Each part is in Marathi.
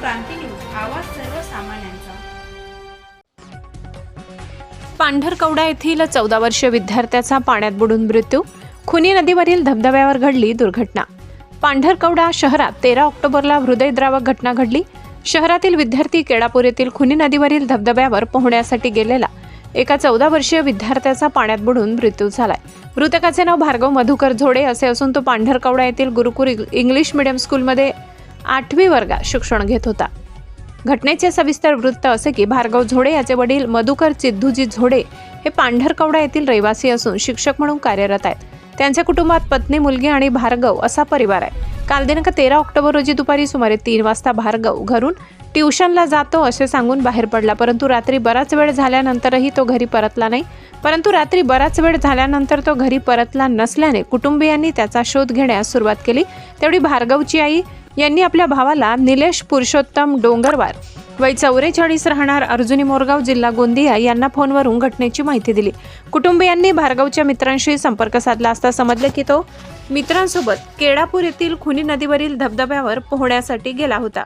क्रांती न्यूज आवाज सर्वसामान्यांचा. पांढरकवडा येथील चौदा वर्षीय विद्यार्थ्याचा पाण्यात बुडून मृत्यू. खुनी नदीवरील धबधब्यावर घडली दुर्घटना. पांढरकवडा शहरात तेरा ऑक्टोबरला हृदयद्रावक घटना घडली. शहरातील विद्यार्थी केळापूर येथील खुनी नदीवरील धबधब्यावर पोहण्यासाठी गेलेला एका चौदा वर्षीय विद्यार्थ्याचा पाण्यात बुडून मृत्यू झालाय. मृतकाचे नाव भार्गव मधुकर झोडे असे असून तो पांढरकवडा येथील गुरुकुल इंग्लिश मिडियम स्कूलमध्ये आठवी वर्गात शिक्षण घेत होता. घटनेचे सविस्तर वृत्त असे की भार्गव झोडे याचे वडील मधुकर चिद्धूजी झोडे हे पांढरकवडा येथील रहिवासी असून शिक्षक म्हणून कार्यरत आहेत. त्यांच्या कुटुंबात पत्नी मुलगी आणि भार्गव असा परिवार आहे. काल दिनांक तेरा ऑक्टोबर रोजी दुपारी सुमारे तीन वाजता भार्गव घरून ट्युशनला जातो असे सांगून बाहेर पडला. परंतु रात्री बराच वेळ झाल्यानंतरही तो घरी परतला नाही. परंतु रात्री बराच वेळ झाल्यानंतर तो घरी परतला नसल्याने कुटुंबियांनी त्याचा शोध घेण्यास सुरुवात केली. तेवढी भार्गवची आई यांनी आपल्या भावाला निलेश पुरुषोत्तम डोंगरवार वय चौवेचाळीस राहणार अर्जुनी मोरगाव जिल्हा गोंदिया यांना फोनवरून घटनेची माहिती दिली. कुटुंबियांनी भार्गावच्या मित्रांशी संपर्क साधला असता समजलं की तो मित्रांसोबत केळापूर येथील खुनी नदीवरील धबधब्यावर पोहण्यासाठी गेला होता.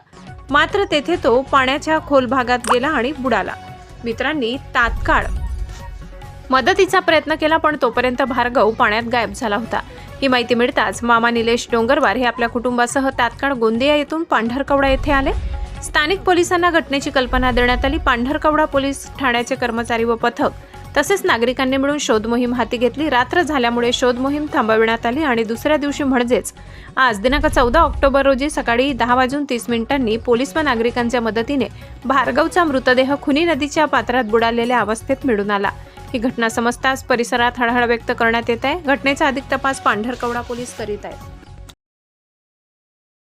मात्र तेथे तो पाण्याच्या खोल भागात गेला आणि बुडाला. मित्रांनी तात्काळ मदतीचा प्रयत्न केला पण तोपर्यंत भार्गव पाण्यात गायब झाला होता. ही माहिती मिळताच मामा निलेश डोंगरवार हे आपल्या कुटुंबासह तात्काळ गोंदिया येथून पांढरकवडा येथे आले. स्थानिक पोलिसांना घटनेची कल्पना देण्यात आली. पांढरकवडा पोलीस ठाण्याचे कर्मचारी व पथक तसेच नागरिकांनी मिळून शोध मोहीम हाती घेतली. रात्र झाल्यामुळे शोध मोहीम थांबविण्यात आली आणि दुसऱ्या दिवशी म्हणजेच आज दिनांक चौदा ऑक्टोबर रोजी सकाळी दहा वाजून तीस मिनिटांनी पोलीस व नागरिकांच्या मदतीने भार्गवचा मृतदेह खुनी नदीच्या पात्रात बुडालेल्या अवस्थेत मिळून आला. ही घटना समजताच परिसरात हळहळ व्यक्त करण्यात येत आहे. घटनेचा अधिक तपास पांढरकवडा पोलीस करीत आहेत.